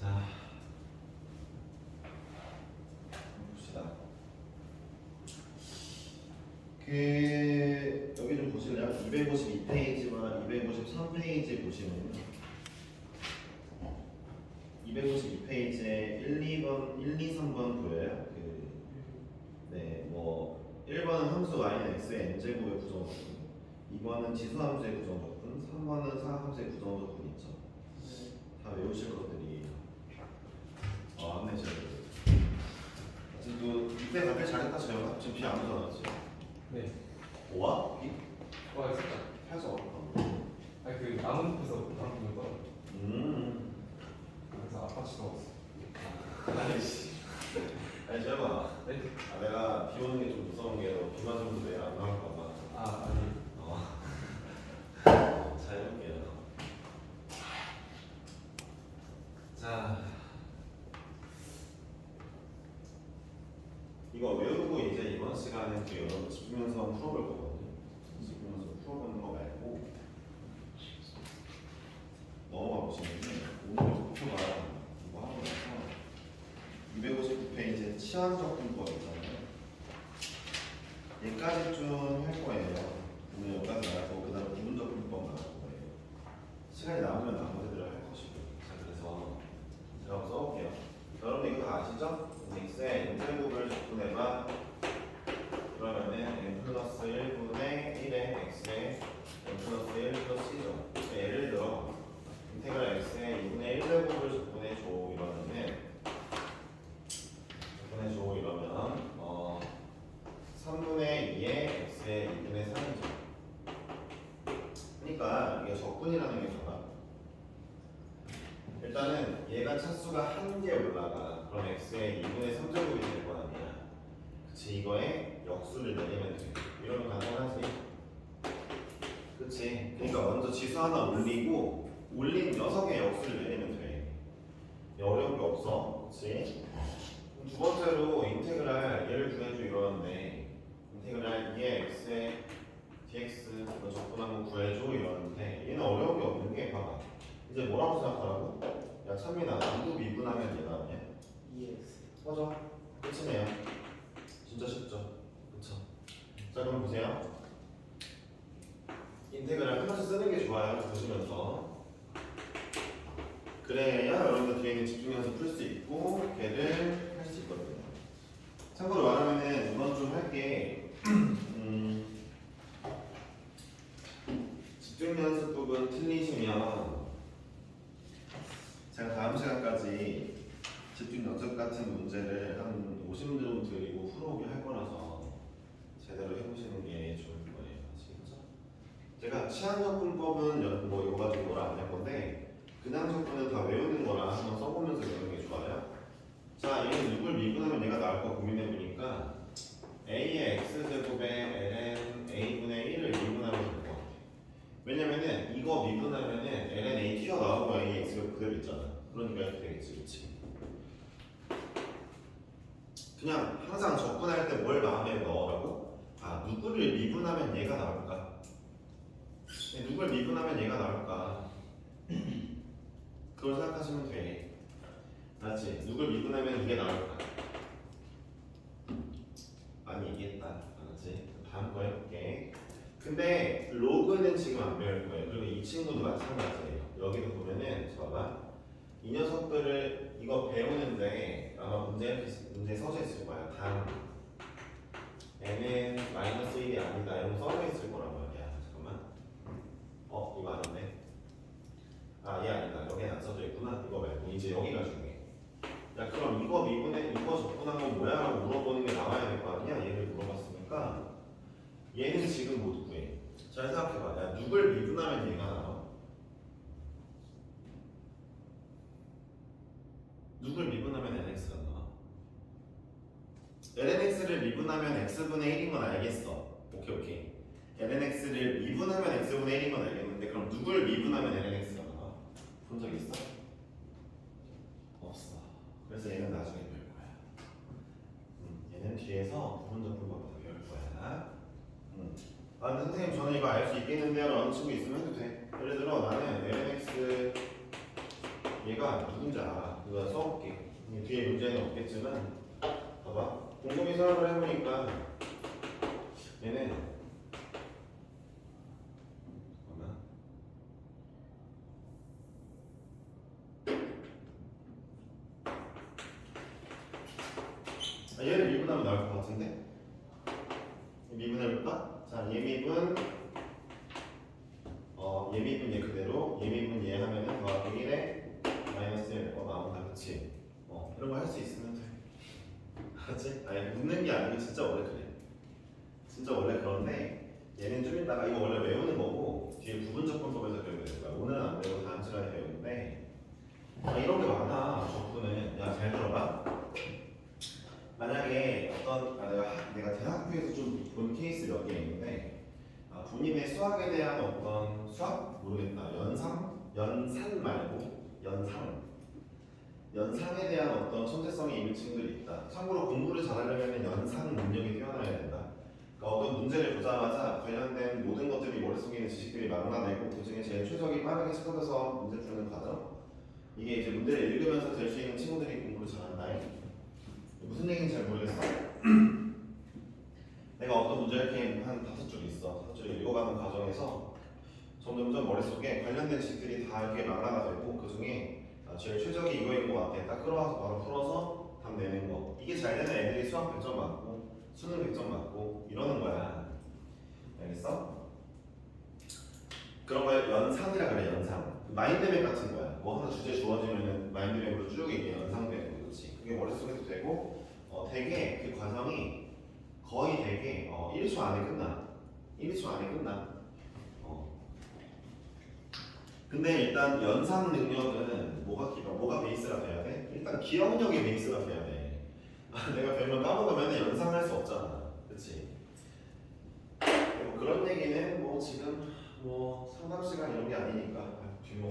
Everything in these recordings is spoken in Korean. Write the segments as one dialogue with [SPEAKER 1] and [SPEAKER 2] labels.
[SPEAKER 1] 자, 봅시다. 그 여기 좀 보실래요? 252페이지와 253페이지 보시면요. 252페이지에 1, 2번, 1, 2, 3번 보여요. 그, 네, 뭐 1번은 함수 y는 x의 n제곱의 부정적분, 2번은 지수 함수의 부정적분, 3번은 사함수의 부정적분 있죠. 다 외우실 것들이 아, 안내 제그 지금 이때 답변 잘했다 저요. 지금 비안 오잖아 지금.
[SPEAKER 2] 네.
[SPEAKER 1] 와? 비?
[SPEAKER 2] 와 진짜.
[SPEAKER 1] 해서.
[SPEAKER 2] 아니 그 숲에서 바람 부는 거.
[SPEAKER 1] 음.
[SPEAKER 2] 그래서 아파트 넣었어.
[SPEAKER 1] 아이씨. 아니 잠깐만.
[SPEAKER 2] 네?
[SPEAKER 1] 아, 내가 비 오는 게 좀 무서운 게 너 비만 좀 내가 안 나올까 봐.
[SPEAKER 2] 아 아니.
[SPEAKER 1] 어. 자 해볼게요. 자. 이거 외우고 이제 이번 시간에 그 여러분 집중연습 풀어볼 거거든요. 집중연습 풀어보는 거 말고 넘어가 보시면은 오늘 목표가 이거 하고 나서 259페이지에 치환적 분법 있잖아요. 얘까지 좀 할 거예요. 오늘 여기까지 나가고 그 다음에 부분적 분법 나갈 거예요. 시간이 남으면 나머지들 할 것이고. 자 그래서 제가 한번 써볼게요. 여러분 이거 다 아시죠? x의 적분해봐 그러면은 n 플러스 1분의 1의 x의 n 플러스 1 플러스 1죠 예를 들어 인테그랄 x의 2분의 1제곱을 적분해 줘 이러면은 적분해 줘 이러면 어 3분의 2의 x의 2분의 3이죠 그러니까 이게 적분이라는 게 봐봐 일단은 얘가 차수가 한 개 올라가. 그럼 x의 2분의 3제곱이 될 거 아니야. 그치 이거에 역수를 내리면 돼. 이러면 가능하지. 그치. 그러니까 먼저 지수 하나 올리고 올린 녀석의 역수를 내리면 돼. 어려운 게 없어. 그치. 두 번째로 인테그랄 얘를 구해줘 이러는데 인테그랄 2의 x의 dx 이거 적분한 거 구해줘 이러는데 얘는 어려운 게 없는 게 봐봐. 이제 뭐라고 생각하라고? 야 찬민아 남도 미분하면 얘 나오냐?
[SPEAKER 3] EX
[SPEAKER 1] 맞아 끝이네요 진짜 쉽죠. 그쵸. 자 그럼 보세요. 인테그랄 하나씩 쓰는 게 좋아요. 보시면서. 그래야 여러분들 뒤에 있는 집중 연습 풀수 있고 걔를 할 수 있거든요. 참고로 말하면은 이건 좀 할게 음, 집중 연습 부분 틀리시면 제가 다음 시간까지 집중 연습 같은 문제를 한 50문제 정도 드리고 풀어오게 할 거라서 제대로 해보시는 게 좋을 거예요. 아시겠죠? 제가 치안적분법은 연- 뭐 이거 가지고 뭐라 안 할 건데 그냥 적분은 다 외우는 거라 한번 써보면서 외우는 게 좋아요. 자, 얘는 누굴 미분하면 얘가 나올 거 고민해 보니까 a의 x제곱에 ln a분의 1을 미분하면 될 것 같아. 왜냐면은 이거 미분하면은 ln a 튀어나오고 a x가 그대로 있잖아. 그러니까 이렇게 되겠지, 그렇지? 그냥 항상 접근할 때 뭘 마음에 넣으라고? 아 누구를 미분하면 얘가 나올까? 네, 누굴 미분하면 얘가 나올까? 그걸 생각하시면 돼. 맞지? 누굴 미분하면 이게 나올까? 많이 얘기했다. 알았지? 다음 거 해볼게. 근데 로그는 지금 안 배울 거예요. 그리고 이 친구도 마찬가지예요. 여기도 보면은 봐봐. 이 녀석들을 이거 배우는데 아마 문제 문제 써져 있을 거야. 단 n은 마이너스 1이 아니다. 이런 거 써져 있을 거란 말이야. 잠깐만. 어 이거 아닌데. 아얘 아니다. 여기는 안 써져 있구나. 이거 말고 이제 여기가 중요해. 야 그럼 이거 미분에 이거 적분한 건 뭐야? 라고 물어보는 게 나와야 될 거 아니야? 얘를 물어봤으니까 얘는 지금 못 구해. 잘 생각해봐. 야 누굴 미분하면 얘가 나와? 누굴 미분하면 nx가 나와? Lnx를 미분하면 x분의 1인 건 알겠어. 오케이 오케이. lnx를 미분하면 x분의 1인 건 알겠는데 그럼 누굴 미분하면 lnx가 나와? 본 적 있어? 없어. 그래서 얘는 나중에 배울 거야. 음, 얘는 뒤에서 부분적 분법부터 배울 거야. 음. 아 근데 선생님 저는 이거 알 수 있겠는데요? 라는 친구 있으면 해도 돼. 예를 들어 나는 lnx 여기가 누군지 알아. 그거 써볼게. 이 뒤에 문제는 없겠지만. 생각을 해보니까 잠깐만. 아, 얘를 미분하면 나올 것 같은데? 미분해볼까? 자, 예미분 어, 예미분 얘 그대로 예미분 얘 하면은 더하기 1에 마이너스 1 어, 나온다 그치? 어, 이런 거 할 수 있으면 돼 알았지? 아니 묻는 게 아니고 진짜 원래 그래. 진짜 원래 그런데 얘는 좀 이따가 이거 원래 외우는 거고 뒤에 부분적분법에서 배우는 거야. 오늘은 안 배우고 다음 시간에 배우는데. 아, 이런 게 많아 적분은. 야잘 들어봐. 만약에 어떤 아, 내가 학- 내가 대학교에서 좀 본 케이스 몇 개 있는데 아, 본인의 수학에 대한 어떤 수학? 모르겠다. 연상 연산 말고? 연상 연상에 대한 어떤 천재성이 있는 친구들이 있다. 참고로 공부를 잘하려면 연상 능력이 뛰어나야 된다. 그러니까 어떤 문제를 보자마자 관련된 모든 것들이 머릿속에 있는 지식들이 망라되고 그 중에 제일 최적이 빠르게 찾아서 문제 푸는 과정. 이게 이제 문제를 읽으면서 될 수 있는 친구들이 공부를 잘한다. 무슨 얘기인지 잘 모르겠어. 내가 어떤 문제 이렇게 한 다섯 줄 있어. 다섯 줄 읽어가는 과정에서 점점점 머릿속에 관련된 지식들이 다 이렇게 망라가 되고 그 중에 아, 제일 최적이 이거인 것 같아. 딱 끌어와서 바로 풀어서 답 내는 거. 이게 잘 되는 애들이 수학 100점 맞고 수능 100점 맞고 이러는 거야. 알겠어? 그런 걸 연상이라 그래 연상. 마인드맵 같은 거야. 뭐 하나 주제 주어지면은 마인드맵으로 쭉 이게 연상되고 그렇지. 그게 머릿속에도 되고 어, 되게 그 과정이 거의 되게 어, 1초 안에 끝나. 1초 안에 끝나. 어. 근데 일단 연상 능력은 뭐가 기가 뭐가 베이스가 돼야 돼? 일단 기억력이 베이스가 돼야 돼. 아, 내가 별명 까먹으면 연상할 수 없잖아. 그렇지? 뭐 그런 얘기는 뭐 지금 뭐 상담 시간 이런 게 아니니까 아, 뒷목.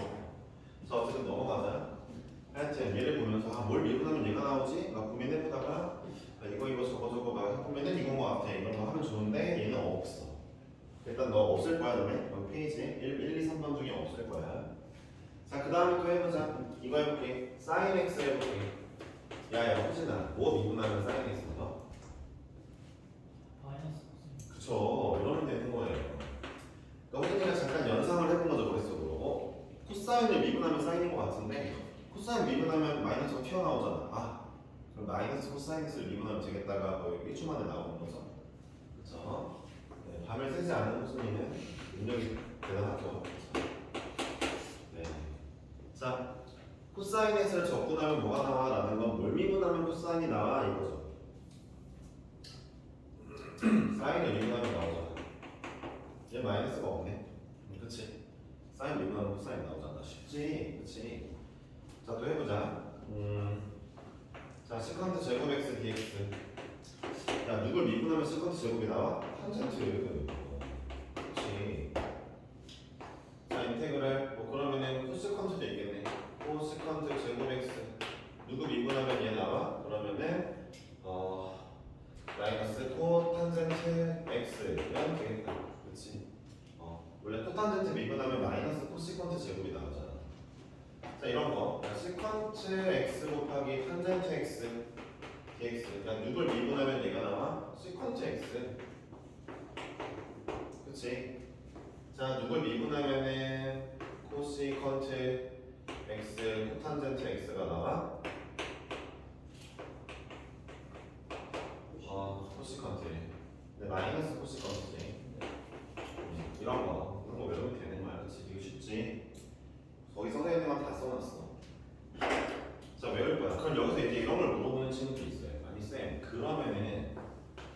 [SPEAKER 1] 자 어쨌든 넘어가자. 하여튼 얘를 보면서 아, 뭘 미분하면 얘가 나오지? 막 고민해보다가 아, 이거 이거 저거 저거 막 해보면은 이건 것 같아. 이런 거 하면 좋은데 얘는 없어. 일단 너 없을 거야 너네 여기 페이지에 1, 1, 2, 3번 중에 없을 거야 자 그 다음에 또 해보자. 이거 해볼게. 사인 x 해볼게. 야 야 호진아. 뭐 미분하면 사인 x?
[SPEAKER 3] 마이너스 코사인
[SPEAKER 1] 그쵸. 이러면 되는 거예요. 그러니까 호진이가 잠깐 연상을 해본 거죠 머릿속으로. 어? 코사인을 미분하면 사인인 것 같은데 코사인 미분하면 마이너스가 튀어나오잖아. 아 그럼 마이너스 코사인 x를 미분하면 되겠다가 거의 1초 만에 나오는 거죠. 그쵸? 네, 밤을 새지 않은 호순이는 능력이 대단하죠. 네. 자, 코사인에서 적분하면 뭐가 나와 라는 건 뭘 미분하면 코사인이 나와 이거죠. 사인을 미분하면 나오잖아. 얘 마이너스가 없네. 음, 그치? 사인 미분하면 코사인 나오잖아. 쉽지? 그치? 자, 또 해보자. 음, 자, 시컨트 제곱 x dx. 야 누굴 미분하면 세컨트 제곱이 나와? 탄젠트 그렇지 자 인테그랄 뭐 그러면은 코세컨트도 있겠네 코세컨트 제곱 x 누구 미분하면 얘 나와? 그러면은 어 마이너스 코 이러면 되겠다. 그렇지? 어 원래 코 탄젠트 미분 하면 마이너스 코세컨트 제곱이 나오잖아. 자 이런 거. 야, 세컨트 x 곱하기 탄젠트 x dx. 그러니까 누굴 미분하면 얘가 나와? 시컨트 x. 그치? 자 누굴 미분하면은 코시컨트 x 코탄젠트 x가 나와? 아 코시컨트 네 마이너스 코시컨트지 음, 이런 거 이런 거 외우면 되는 거야 그치? 이거 쉽지? 거기 건다 써놨어 자 외울 거야. 그럼 여기서 이제 이런 걸 물어보는 친구도 있어요. 아니 쌤 그러면은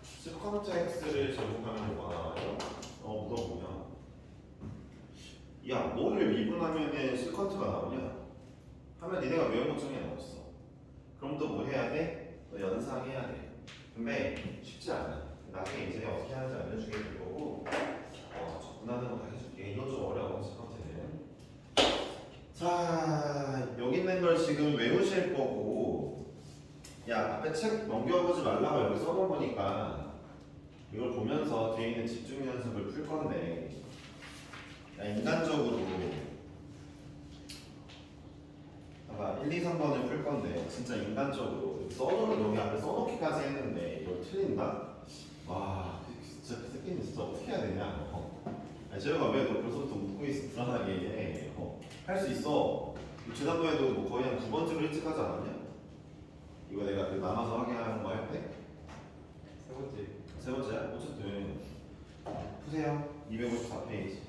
[SPEAKER 1] 시컨트 x를 제곱하면 뭐가 나와요? 어 물어보면 야 뭐를 미분하면은 시컨트가 나오냐? 하면 니네가 외운 것 중에 없어. 그럼 또 뭐 해야 돼? 너 연상해야 돼. 근데 쉽지 않아. 나중에 이제 어떻게 하는지 알려주게 될 거고 어 접근하는 거 다 해줄게. 이거 좀 어려워 시컨트는. 자 여기 있는 걸 지금 외우실 거고 야 앞에 책 넘겨보지 말라고 여기 써놓은 거니까 이걸 보면서 뒤에 있는 집중 연습을 풀 건데 야 인간적으로 봐봐 1, 2, 3번을 풀 건데 진짜 인간적으로 써놓은 놈이 앞에 써놓기까지 했는데 이걸 틀린다? 와 진짜 그 새끼는 진짜 어떻게 해야 되냐 어. 아니 재혁아 왜너 벌써부터 웃고 있어 불안하게 어. 할 수 있어 지난번에도 뭐 거의 한 두 번째로 일찍 하지 않았냐? 이거 내가 그 남아서 하게 하는 거 할 때?
[SPEAKER 2] 세 번째
[SPEAKER 1] 세 번째야? 어쨌든 푸세요 254페이지 네.